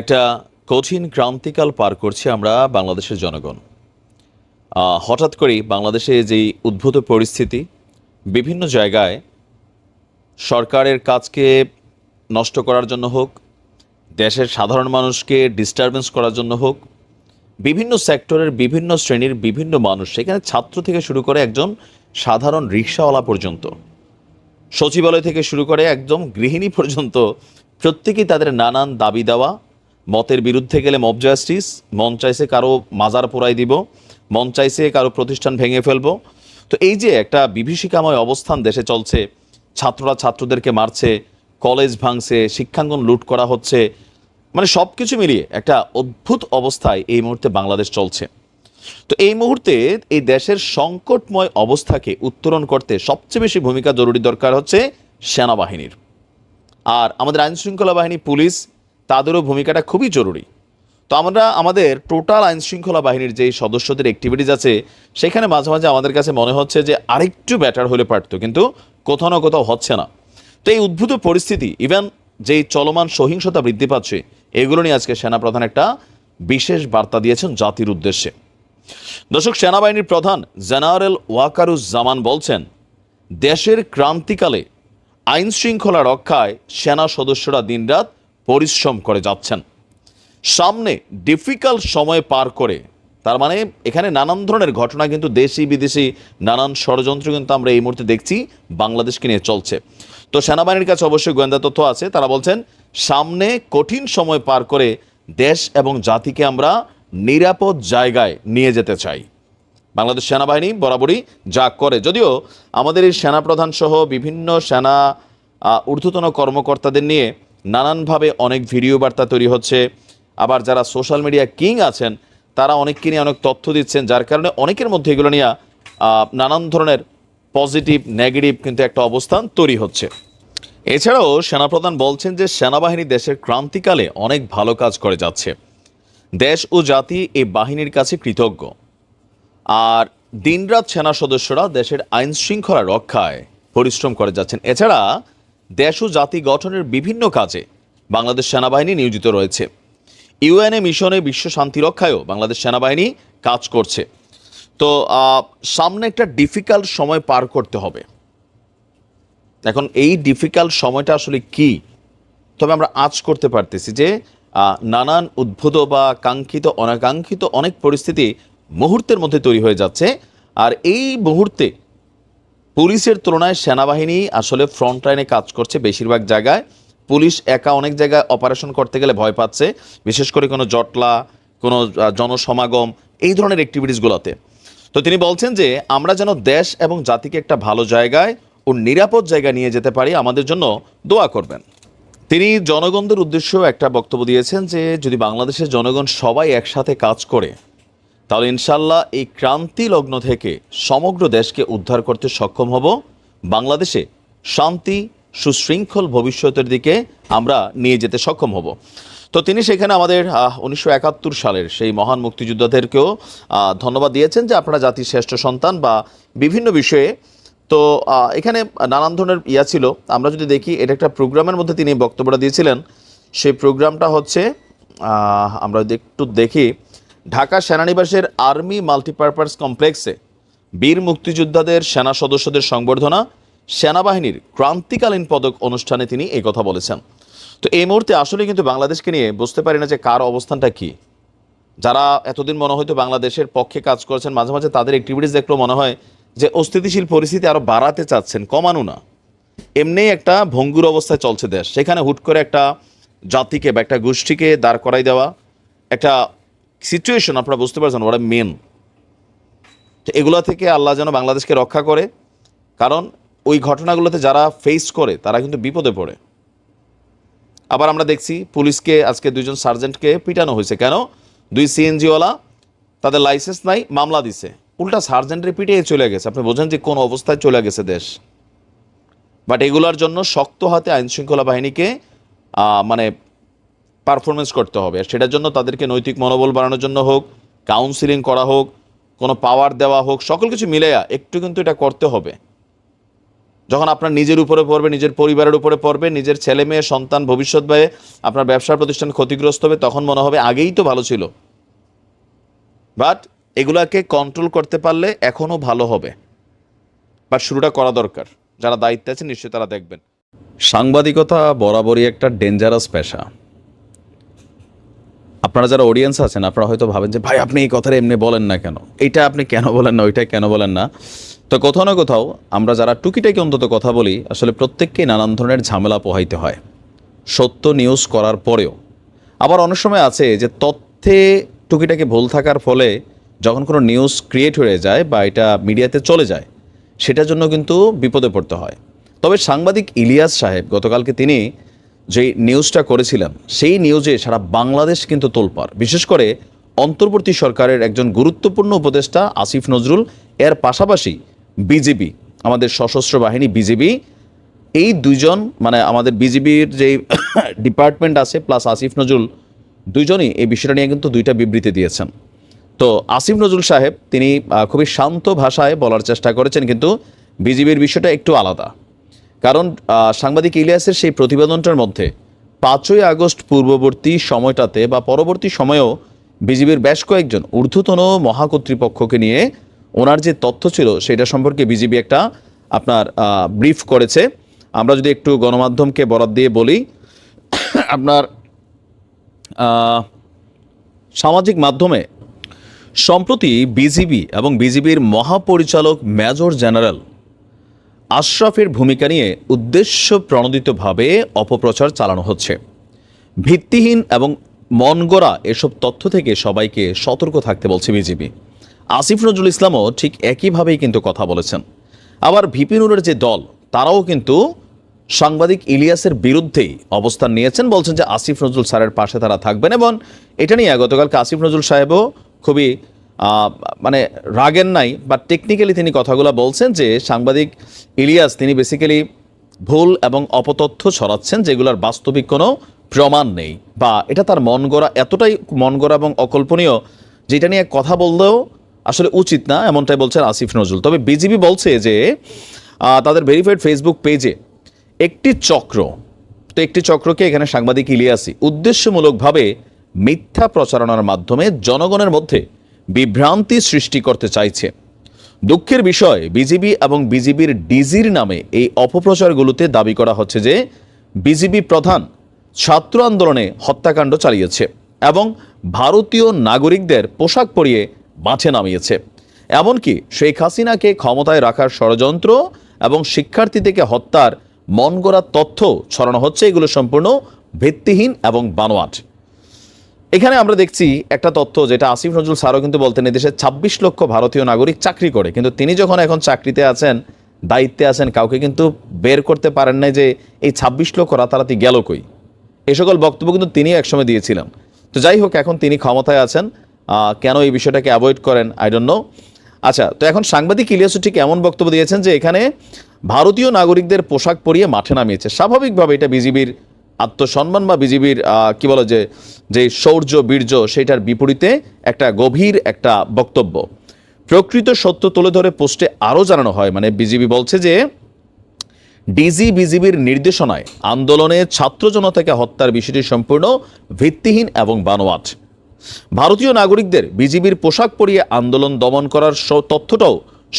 একটা কঠিন ক্রান্তিকাল পার করছি আমরা বাংলাদেশের জনগণ। হঠাৎ করেই বাংলাদেশে যেই উদ্ভূত পরিস্থিতি, বিভিন্ন জায়গায় সরকারের কাজকে নষ্ট করার জন্য হোক, দেশের সাধারণ মানুষকে ডিস্টারবেন্স করার জন্য হোক, বিভিন্ন সেক্টরের বিভিন্ন শ্রেণির বিভিন্ন মানুষ, সেখানে ছাত্র থেকে শুরু করে একজন সাধারণ রিক্সাওয়ালা পর্যন্ত, সচিবালয় থেকে শুরু করে একদম গৃহিণী পর্যন্ত, প্রত্যেকেই তাদের নানান দাবি দেওয়া মতের বিরুদ্ধে গেলে মব জাস্টিস মন চাইছে কারও মাজার পোড়াই দিব, মন চাইছে কারও প্রতিষ্ঠান ভেঙে ফেলব। তো এই যে একটা বিভীষিকাময় অবস্থান দেশে চলছে, ছাত্ররা ছাত্রদেরকে মারছে কলেজ ভাঙছে, শিক্ষাঙ্গন লুট করা হচ্ছে মানে সব কিছু মিলিয়ে একটা অদ্ভুত অবস্থায় এই মুহূর্তে বাংলাদেশ চলছে। তো এই মুহূর্তে এই দেশের সংকটময় অবস্থাকে উত্তরণ করতে সবচেয়ে বেশি ভূমিকা জরুরি দরকার হচ্ছে সেনাবাহিনীর। আর আমাদের আইনশৃঙ্খলা বাহিনী, পুলিশ তাদেরও ভূমিকাটা খুবই জরুরি। তো আমরা আমাদের টোটাল আইন শৃঙ্খলা বাহিনীর যেই সদস্যদের অ্যাক্টিভিটিস আছে, সেখানে মাঝে মাঝে আমাদের কাছে মনে হচ্ছে যে আরেকটু ব্যাটার হলে পারতো, কিন্তু কোথাও না কোথাও হচ্ছে না। তো এই উদ্ভূত পরিস্থিতি ইভেন যেই চলমান সহিংসতা বৃদ্ধি পাচ্ছে, এগুলো নিয়ে আজকে সেনাপ্রধান একটা বিশেষ বার্তা দিয়েছেন জাতির উদ্দেশ্যে। দর্শক, সেনাবাহিনীর প্রধান জেনারেল ওয়াকারুজ্জামান বলছেন, দেশের ক্রান্তিকালে আইন শৃঙ্খলা রক্ষায় সেনা সদস্যরা দিনরাত পরিশ্রম করে যাচ্ছেন। সামনে ডিফিকাল্ট সময় পার করে, তার মানে এখানে নানান ধরনের ঘটনা কিন্তু দেশি, বিদেশি, নানান ষড়যন্ত্র কিন্তু আমরা এই মুহূর্তে দেখছি বাংলাদেশকে নিয়ে চলছে। তো সেনাবাহিনীর কাছে অবশ্যই গোয়েন্দা তথ্য আছে, তারা বলছেন, সামনে কঠিন সময় পার করে দেশ এবং জাতিকে আমরা নিরাপদ জায়গায় নিয়ে যেতে চাই। বাংলাদেশ সেনাবাহিনী বরাবরই যা করে। যদিও আমাদের এই সেনাপ্রধান সহ বিভিন্ন সেনা ঊর্ধ্বতন কর্মকর্তাদের নিয়ে নানানভাবে অনেক ভিডিও বার্তা তৈরি হচ্ছে। আবার যারা সোশ্যাল মিডিয়া কিং আছেন, তারা অনেককে নিয়ে অনেক তথ্য দিচ্ছেন, যার কারণে অনেকের মধ্যে এগুলো নিয়ে নানান ধরনের পজিটিভ নেগেটিভ কিন্তু একটা অবস্থান তৈরি হচ্ছে। এছাড়াও সেনাপ্রধান বলছেন যে সেনাবাহিনী দেশের ক্রান্তিকালে অনেক ভালো কাজ করে যাচ্ছে। দেশ ও জাতি এই বাহিনীর কাছে কৃতজ্ঞ। আর দিনরাত সেনা সদস্যরা দেশের আইন শৃঙ্খলা রক্ষায় পরিশ্রম করে যাচ্ছেন। এছাড়া দেশ ও জাতি গঠনের বিভিন্ন কাজে বাংলাদেশ সেনাবাহিনী নিয়োজিত রয়েছে। ইউএনএ মিশনে বিশ্ব শান্তি রক্ষায়ও বাংলাদেশ সেনাবাহিনী কাজ করছে। তো সামনে একটা ডিফিকাল্ট সময় পার করতে হবে। এখন এই ডিফিকাল্ট সময়টা আসলে কি? তবে আমরা আজ করতে পারতেছি যে নানান উদ্ভূত বা কাঙ্ক্ষিত, অনাকাঙ্ক্ষিত অনেক পরিস্থিতি মুহূর্তের মধ্যে তৈরি হয়ে যাচ্ছে। আর এই মুহূর্তে পুলিশের তুলনায় সেনাবাহিনী আসলে ফ্রন্ট লাইনে কাজ করছে বেশিরভাগ জায়গায়। পুলিশ একা অনেক জায়গায় অপারেশন করতে গেলে ভয় পাচ্ছে, বিশেষ করে কোনো জটলা, কোনো জনসমাগম, এই ধরনের অ্যাক্টিভিটিসগুলোতে তো তিনি বলছেন যে, আমরা যেন দেশ এবং জাতিকে একটা ভালো জায়গায় ও নিরাপদ জায়গায় নিয়ে যেতে পারি, আমাদের জন্য দোয়া করবেন। তিনি জনগণদের উদ্দেশ্যেও একটা বক্তব্য দিয়েছেন যে, যদি বাংলাদেশের জনগণ সবাই একসাথে কাজ করে তাহলে ইনশাল্লাহ এই ক্রান্তি লগ্ন থেকে সমগ্র দেশকে উদ্ধার করতে সক্ষম হব। বাংলাদেশে শান্তি, সুশৃঙ্খল ভবিষ্যতের দিকে আমরা নিয়ে যেতে সক্ষম হব। তো তিনি সেখানে আমাদের উনিশশো একাত্তর সালের সেই মহান মুক্তিযোদ্ধাদেরকেও ধন্যবাদ দিয়েছেন যে আপনারা জাতির শ্রেষ্ঠ সন্তান বা বিভিন্ন বিষয়ে। তো এখানে নানান ধরনের ইয়া ছিল। আমরা যদি দেখি, এটা একটা প্রোগ্রামের মধ্যে তিনি বক্তব্যটা দিয়েছিলেন। সেই প্রোগ্রামটা হচ্ছে আমরা একটু দেখি ঢাকা সেনানিবাসের আর্মি মাল্টিপারপাস কমপ্লেক্সে বীর মুক্তিযোদ্ধাদের সেনা সদস্যদের সংবর্ধনা, সেনাবাহিনীর ক্রান্তিকালীন পদক অনুষ্ঠানে তিনি এই কথা বলেছেন। তো এই মুহূর্তে আসলে কিন্তু বাংলাদেশকে নিয়ে বুঝতে পারি না যে কার অবস্থানটা কি। যারা এতদিন মনে হয়তো বাংলাদেশের পক্ষে কাজ করেছেন, মাঝে মাঝে তাদের অ্যাক্টিভিটিস দেখলেও মনে হয় যে অস্থিতিশীল পরিস্থিতি আরও বাড়াতে চাচ্ছেন, কমানো না। এমনিই একটা ভঙ্গুর অবস্থায় চলছে দেশ। সেখানে হুট করে একটা জাতিকে বা একটা গোষ্ঠীকে দাঁড় করাই দেওয়া, একটা সিচুয়েশন আপনারা বুঝতে পারছেন ওরা মেন তো এগুলো থেকে আল্লাহ যেন বাংলাদেশকে রক্ষা করে, কারণ ওই ঘটনাগুলোতে যারা ফেস করে, তারা কিন্তু বিপদে পড়ে। আবার আমরা দেখছি পুলিশকে, আজকে দুইজন সার্জেন্টকে পিটানো হয়েছে। কেন? দুই সিএনজিওয়ালা, তাদের লাইসেন্স নাই, মামলা দিছে। উল্টা সার্জেন্টের পিটিয়ে চলে গেছে। আপনি বোঝেন যে কোন অবস্থায় চলে গেছে দেশ। বাট এগুলোর জন্য শক্ত হাতে আইনশৃঙ্খলা বাহিনীকে মানে পারফরমেন্স করতে হবে। সেটার জন্য তাদেরকে নৈতিক মনোবল বাড়ানোর জন্য হোক কাউন্সিলিং করা হোক, কোনো পাওয়ার দেওয়া হোক, সকল কিছু মিলেয়া একটু কিন্তু এটা করতে হবে। যখন আপনার নিজের উপরে পড়বে, নিজের পরিবারের উপরে পড়বে, নিজের ছেলে মেয়ে, সন্তান, ভবিষ্যৎ ব্যয়ে আপনার ব্যবসার প্রতিষ্ঠান ক্ষতিগ্রস্ত হবে, তখন মনে হবে আগেই তো ভালো ছিল। বাট এগুলাকে কন্ট্রোল করতে পারলে এখনও ভালো হবে। বাট শুরুটা করা দরকার। যারা দায়িত্বে আছে, নিশ্চয়ই তারা দেখবেন। সাংবাদিকতা বরাবরই একটা ডেঞ্জারাস পেশা। আপনারা যারা অডিয়েন্স আছেন, আপনারা হয়তো ভাবেন যে, ভাই, আপনি এই কথাটা এমনি বলেন না কেন? এইটা আপনি কেন বলেন না, ওইটা কেন বলেন না? তো কোথাও না কোথাও আমরা যারা টুকিটাকি অন্তত কথা বলি, আসলে প্রত্যেককেই নানান ধরনের ঝামেলা পোহাইতে হয়। সত্য নিউজ করার পরেও। আবার অনেক সময় আছে যে, তথ্যে টুকিটাকি ভুল থাকার ফলে যখন কোনো নিউজ ক্রিয়েট হয়ে যায় বা এটা মিডিয়াতে চলে যায়, সেটার জন্য কিন্তু বিপদে পড়তে হয়। তবে সাংবাদিক ইলিয়াস সাহেব, গতকালকে তিনি যে নিউজটা করেছিলাম, সেই নিউজে সারা বাংলাদেশ কিন্তু তোলপার বিশেষ করে অন্তর্বর্তী সরকারের একজন গুরুত্বপূর্ণ উপদেষ্টা আসিফ নজরুল, এর পাশাপাশি বিজেপি, আমাদের সশস্ত্র বাহিনী বিজেপি, এই দুইজন মানে আমাদের বিজিবির যে ডিপার্টমেন্ট আছে, প্লাস আসিফ নজরুল, দুইজনই এই বিষয়টা নিয়ে কিন্তু দুইটা বিবৃতি দিয়েছেন। তো আসিফ নজরুল সাহেব, তিনি খুবই শান্ত ভাষায় বলার চেষ্টা করেছেন, কিন্তু বিজিবির বিষয়টা একটু আলাদা। কারণ সাংবাদিক ইলিয়াসের সেই প্রতিবেদনটার মধ্যে পাঁচই আগস্ট পূর্ববর্তী সময়টাতে বা পরবর্তী সময়েও বিজিবির বেশ কয়েকজন ঊর্ধ্বতন মহাকর্তৃপক্ষকে নিয়ে ওনার যে তথ্য ছিল সেটা সম্পর্কে বিজিবি একটা আপনার ব্রিফ করেছে। আমরা যদি একটু গণমাধ্যমকে বরাদ দিয়ে বলি, আপনার সামাজিক মাধ্যমে সম্প্রতি বিজিবি এবং বিজিবির মহাপরিচালক মেজর জেনারেল আশরাফের ভূমিকা নিয়ে উদ্দেশ্য প্রণোদিতভাবে অপপ্রচার চালানো হচ্ছে। ভিত্তিহীন এবং মনগড়া এসব তথ্য থেকে সবাইকে সতর্ক থাকতে বলছে বিজেপি। আসিফ নজরুল ইসলামও ঠিক একইভাবেই কিন্তু কথা বলেছেন। আবার ভিপিনুরের যে দল, তারাও কিন্তু সাংবাদিক ইলিয়াসের বিরুদ্ধেই অবস্থান নিয়েছেন, বলছেন যে আসিফ নজরুল স্যারের পাশে তারা থাকবেন এবং এটা নিয়ে গতকালকে আসিফ নজরুল সাহেবও খুবই মানে রাগেন নাই বা টেকনিক্যালি তিনি কথাগুলো বলছেন যে সাংবাদিক ইলিয়াস, তিনি বেসিক্যালি ভুল এবং অপতথ্য ছড়াচ্ছেন যেগুলোর বাস্তবিক কোনো প্রমাণ নেই। বা এটা তার মন গড়া, এতটাই মন গড়া এবং অকল্পনীয়, যেটা নিয়ে কথা বললেও আসলে উচিত না, এমনটাই বলছেন আসিফ নজরুল। তবে বিজিবি বলছে যে তাদের ভেরিফাইড ফেসবুক পেজে একটি চক্র, তো একটি চক্রকে এখানে সাংবাদিক ইলিয়াসি উদ্দেশ্যমূলকভাবে মিথ্যা প্রচারণার মাধ্যমে জনগণের মধ্যে বিভ্রান্তি সৃষ্টি করতে চাইছে। দুঃখের বিষয়, বিজিবি এবং বিজিবির ডিজির নামে এই অপপ্রচারগুলোতে দাবি করা হচ্ছে যে বিজিবি প্রধান ছাত্র আন্দোলনে হত্যাকাণ্ড চালিয়েছে এবং ভারতীয় নাগরিকদের পোশাক পরিয়ে মাঠে নামিয়েছে। এমনকি শেখ হাসিনাকে ক্ষমতায় রাখার ষড়যন্ত্র এবং শিক্ষার্থী থেকে হত্যার মন গড়া তথ্য ছড়ানো হচ্ছে, এগুলো সম্পূর্ণ ভিত্তিহীন এবং বানোয়াট। এখানে আমরা দেখছি একটা তথ্য যেটা আসিফ নজরুল স্যারও কিন্তু বলতেন এদেশে ছাব্বিশ লক্ষ ভারতীয় নাগরিক চাকরি করে। কিন্তু তিনি যখন এখন চাকরিতে আছেন, দায়িত্বে আছেন, কাউকে কিন্তু বের করতে পারেন নাই যে এই ছাব্বিশ লক্ষ রাতারাতি গেল কই। এ সকল বক্তব্য কিন্তু তিনি একসময় দিয়েছিলেন। তো যাই হোক, এখন তিনি ক্ষমতায় আছেন কেন এই বিষয়টাকে অ্যাভয়েড করেন আই ডোন্ট নো আচ্ছা তো এখন সাংবাদিক ইলিয়াসও ঠিক এমন বক্তব্য দিয়েছেন যে এখানে ভারতীয় নাগরিকদের পোশাক পরিয়ে মাঠে নামিয়েছে। স্বাভাবিকভাবে এটা বিজিবির আত্মসম্মান বা বিজিবির কি বলো যে যে শৌর্য, বীর্য সেটার বিপরীতে একটা গভীর একটা বক্তব্য। প্রকৃত সত্য তুলে ধরে পোস্টে আরও জানানো হয় মানে বিজিবি বলছে যে, ডিজি বিজিবির নির্দেশনায় আন্দোলনে ছাত্র জনতাকে হত্যার বিষয়টি সম্পূর্ণ ভিত্তিহীন এবং বানোয়াট। ভারতীয় নাগরিকদের বিজিবির পোশাক পরিয়ে আন্দোলন দমন করার তথ্যটাও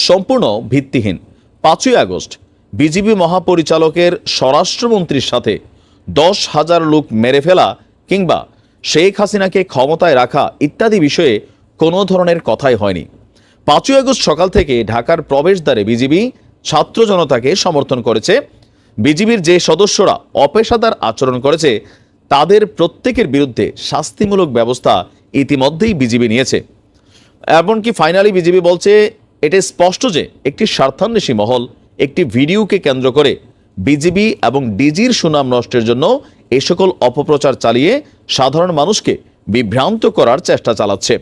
সম্পূর্ণ ভিত্তিহীন। পাঁচই আগস্ট, বিজিবি মহাপরিচালকের স্বরাষ্ট্রমন্ত্রীর সাথে দশ হাজার লোক মেরে ফেলা কিংবা শেখ হাসিনাকে ক্ষমতায় রাখা ইত্যাদি বিষয়ে কোনো ধরনের কথাই হয়নি। পাঁচই আগস্ট সকাল থেকে ঢাকার প্রবেশদ্বারে বিজিবি ছাত্র জনতাকে সমর্থন করেছে। বিজিবির যে সদস্যরা অপেশাদার আচরণ করেছে, তাদের প্রত্যেকের বিরুদ্ধে শাস্তিমূলক ব্যবস্থা ইতিমধ্যেই বিজিবি নিয়েছে। এমনকি ফাইনালি বিজেপি বলছে, এটা স্পষ্ট যে একটি স্বার্থান্বেষী মহল, একটি ভিডিওকে কেন্দ্র করে বিজিবি এবং ডিজির সুনাম নষ্টের জন্য এ সকল অপপ্রচার চালিয়ে সাধারণ মানুষকে বিভ্রান্ত করার চেষ্টা চালাচ্ছে।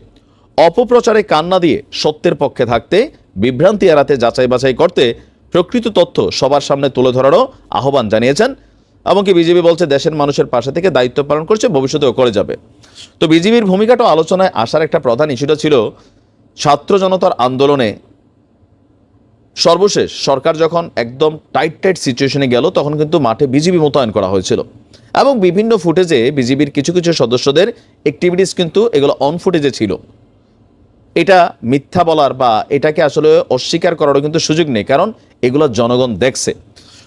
অপপ্রচারে কান্না দিয়ে সত্যের পক্ষে থাকতে, বিভ্রান্তি এড়াতে, যাচাই বাছাই করতে প্রকৃত তথ্য সবার সামনে তুলে ধরারও আহ্বান জানিয়েছেন। এমনকি বিজেপি বলছে, দেশের মানুষের পাশে থেকে দায়িত্ব পালন করছে, ভবিষ্যতেও করে যাবে। তো বিজেপির ভূমিকাটাও আলোচনায় আসার একটা প্রধান ইস্যুটা ছিল, ছাত্র জনতার আন্দোলনে সর্বশেষ সরকার যখন একদম টাইট টাইট সিচুয়েশনে গেল, তখন কিন্তু মাঠে বিজিবি মোতায়েন করা হয়েছিল। এবং বিভিন্ন ফুটেজে বিজিবির কিছু কিছু সদস্যদের অ্যাক্টিভিটিস কিন্তু এগুলো অন ফুটেজে ছিল। এটা মিথ্যা বলার বা এটাকে আসলে অস্বীকার করারও কিন্তু সুযোগ নেই, কারণ এগুলো জনগণ দেখছে।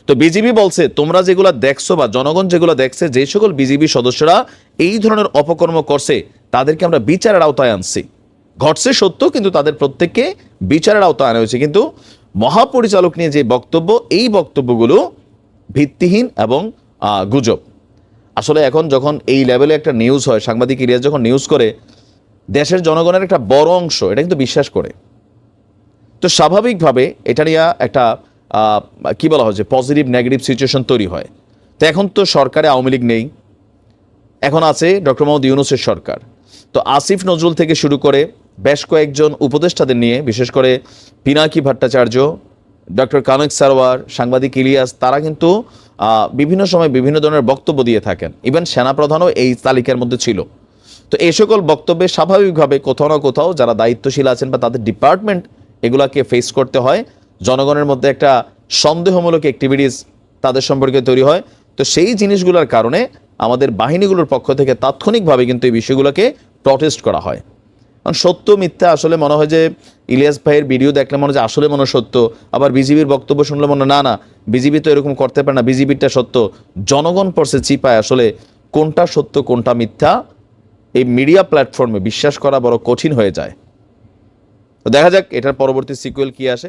তো বিজিবি বলছে, তোমরা যেগুলো দেখছ বা জনগণ যেগুলো দেখছে, যে সকল বিজিবি সদস্যরা এই ধরনের অপকর্ম করছে, তাদেরকে আমরা বিচারের আওতায় আনছি। ঘটছে সত্য, কিন্তু তাদের প্রত্যেককে বিচারের আওতায় আনা হয়েছে। কিন্তু মহাপরিচালক নিয়ে যে বক্তব্য, এই বক্তব্যগুলো ভিত্তিহীন এবং গুজব। আসলে এখন যখন এই লেভেলে একটা নিউজ হয়, সাংবাদিক ইরিয়াজ যখন নিউজ করে, দেশের জনগণের একটা বড় অংশ এটা কিন্তু বিশ্বাস করে। তো স্বাভাবিকভাবে এটা নিয়ে একটা কি বলা হয় যে পজিটিভ নেগেটিভ সিচুয়েশন তৈরি হয়। তো এখন তো সরকারে আওয়ামী লীগ নেই। এখন আছে ডক্টর মোহাম্মদ ইউনুসের সরকার। তো আসিফ নজরুল থেকে শুরু করে বেশ কয়েকজন উপদেষ্টাদের নিয়ে, বিশেষ করে পিনাকি ভট্টাচার্য, ডক্টর কানক সারওয়ার সাংবাদিক ইলিয়াস, তারা কিন্তু বিভিন্ন সময় বিভিন্ন ধরনের বক্তব্য দিয়ে থাকেন। ইভেন সেনাপ্রধানও এই তালিকার মধ্যে ছিল। তো এই সকল বক্তব্যে স্বাভাবিকভাবে কোথাও না কোথাও যারা দায়িত্বশীল আছেন বা তাদের ডিপার্টমেন্ট এগুলাকে ফেস করতে হয়। জনগণের মধ্যে একটা সন্দেহমূলক অ্যাক্টিভিটিস তাদের সম্পর্কে তৈরি হয়। তো সেই জিনিসগুলোর কারণে আমাদের বাহিনীগুলোর পক্ষ থেকে তাৎক্ষণিকভাবে কিন্তু এই বিষয়গুলোকে প্রটেস্ট করা হয়। সত্য মিথ্যা আসলে মনে হয় যে ইলিয়াস ভাইয়ের ভিডিও দেখলে মনে হয় আসলে মনে সত্য। আবার বিজিবির বক্তব্য শুনলে মনে না না, বিজিবি তো এরকম করতে পারে না বিজিবিটা সত্য। জনগণ পড়ছে চিপায় আসলে কোনটা সত্য, কোনটা মিথ্যা, এই মিডিয়া প্ল্যাটফর্মে বিশ্বাস করা বড় কঠিন হয়ে যায়। তো দেখা যাক, এটার পরবর্তী সিকুয়েল কি আসে।